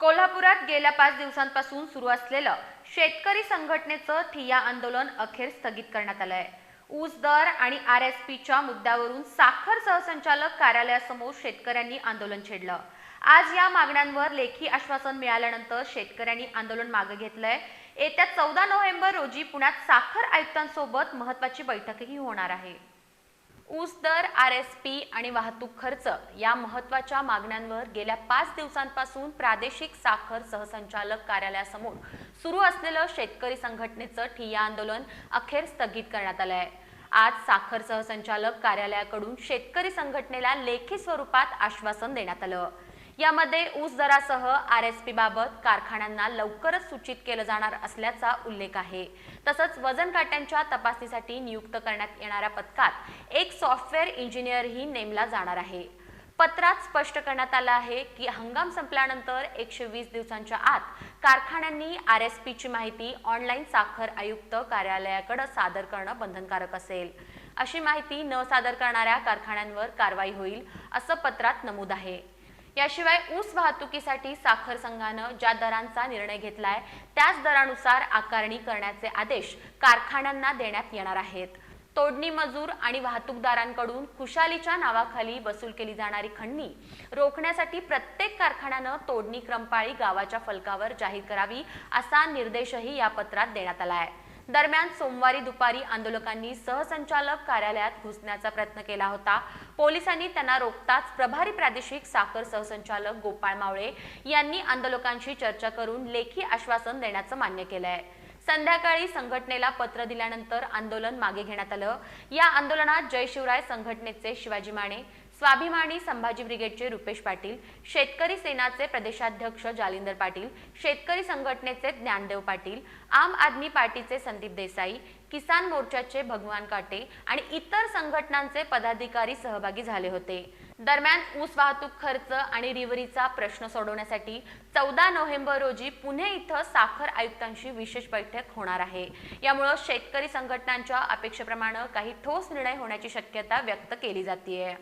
कोल्हापुरात गेल्या पाच दिवसांपासून सुरू असलेलं शेतकरी संघटनेचं ठिय्या आंदोलन अखेर स्थगित करण्यात आलंय. ऊस दर आणि आर एस पीच्या मुद्द्यावरून साखर सहसंचालक कार्यालयासमोर शेतकऱ्यांनी आंदोलन छेडलं. आज या मागण्यांवर लेखी आश्वासन मिळाल्यानंतर शेतकऱ्यांनी आंदोलन मागे घेतलंय. येत्या चौदा नोव्हेंबर रोजी पुण्यात साखर आयुक्तांसोबत महत्वाची बैठकही होणार आहे. ऊस दर आर एस पी आणि वाहतूक खर्च या महत्त्वाच्या मागण्यांवर गेल्या पाच दिवसांपासून प्रादेशिक साखर सहसंचालक कार्यालयासमोर सुरू असलेलं शेतकरी संघटनेचं ठिय्या आंदोलन अखेर स्थगित करण्यात आलं आहे. आज साखर सहसंचालक कार्यालयाकडून शेतकरी संघटनेला लेखी स्वरूपात आश्वासन देण्यात आलं. यामध्ये ऊस दरासह आर एस पी बाबत कारखान्यांना लवकरच सूचित केलं जाणार असल्याचा उल्लेख आहे. तसंच वजन काट्यांच्या तपासणीसाठी नियुक्त करण्यात येणाऱ्या पथकात एक सॉफ्टवेअर इंजिनियरही नेमला जाणार आहे. पत्रात स्पष्ट करण्यात आलं आहे की हंगाम संपल्यानंतर एकशे वीस दिवसांच्या आत कारखान्यांनी आर एस पीची माहिती ऑनलाईन साखर आयुक्त कार्यालयाकडे सादर करणं बंधनकारक असेल. अशी माहिती न सादर करणाऱ्या कारखान्यांवर कारवाई होईल असं पत्रात नमूद आहे. याशिवाय ऊस वाहतुकीसाठी साखर संघानं ज्या दरांचा निर्णय घेतलाय त्याच दरानुसार आकारणी करण्याचे आदेश कारखान्यांना देण्यात येणार आहेत. तोडणी मजूर आणि वाहतूकदारांकडून खुशालीच्या नावाखाली वसूल केली जाणारी खंडणी रोखण्यासाठी प्रत्येक कारखान्यानं तोडणी क्रमपाळी गावाच्या फलकावर जाहीर करावी असा निर्देशही या पत्रात देण्यात आला आहे दरम्यान सोमवारी दुपारी आंदोलकांनी सहसंचालक कार्यालयात घुसण्याचा प्रयत्न केला होता. पोलिसांनी त्यांना रोखताच प्रभारी प्रादेशिक साखर सहसंचालक गोपाळ मावळे यांनी आंदोलकांशी चर्चा करून लेखी आश्वासन देण्याचं मान्य केलंय. संध्याकाळी संघटनेला पत्र दिल्यानंतर आंदोलन मागे घेण्यात आलं. या आंदोलनात जय शिवराय संघटनेचे शिवाजी माने स्वाभिमानी संभाजी ब्रिगेडचे रुपेश पाटील शेतकरी सेनाचे प्रदेशाध्यक्ष जालिंदर पाटील शेतकरी संघटनेचे ज्ञानदेव पाटील आम आदमी पार्टीचे संदीप देसाई किसान मोर्चाचे भगवान काटे आणि इतर संघटनांचे पदाधिकारी सहभागी झाले होते. दरम्यान ऊस वाहतूक खर्च आणि रिव्हरीचा प्रश्न सोडवण्यासाठी चौदा नोव्हेंबर रोजी पुणे इथं साखर आयुक्तांशी विशेष बैठक होणार आहे. यामुळं शेतकरी संघटनांच्या अपेक्षेप्रमाणे काही ठोस निर्णय होण्याची शक्यता व्यक्त केली जाते